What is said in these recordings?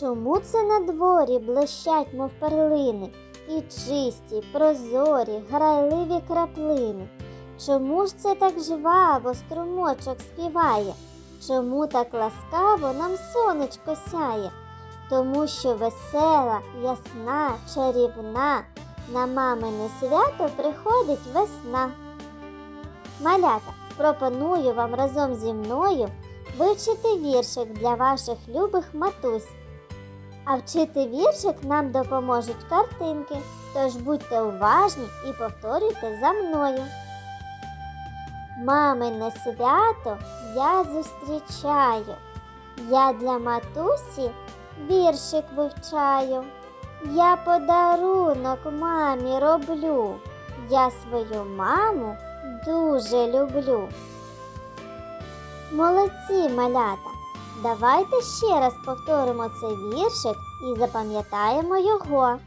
Чому це на дворі блищать, мов перлини, і чисті, прозорі, грайливі краплини? Чому ж це так жваво струмочок співає? Чому так ласкаво нам сонечко сяє? Тому що весела, ясна, чарівна, на мамине свято приходить весна. Малята, пропоную вам разом зі мною вивчити віршик для ваших любих матусь. А вчити віршик нам допоможуть картинки, тож будьте уважні і повторюйте за мною. Мамине свято я зустрічаю. Я для матусі віршик вивчаю. Я подарунок мамі роблю. Я свою маму дуже люблю. Молодці, малята! Давайте ще раз повторимо цей віршик і запам'ятаємо його.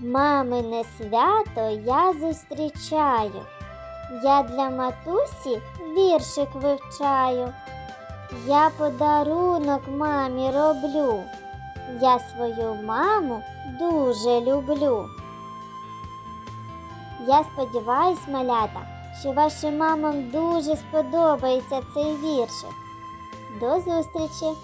Мамине свято я зустрічаю. Я для матусі віршик вивчаю. Я подарунок мамі роблю. Я свою маму дуже люблю. Я сподіваюсь, малята, що вашим мамам дуже сподобається цей віршик. До зустрічі!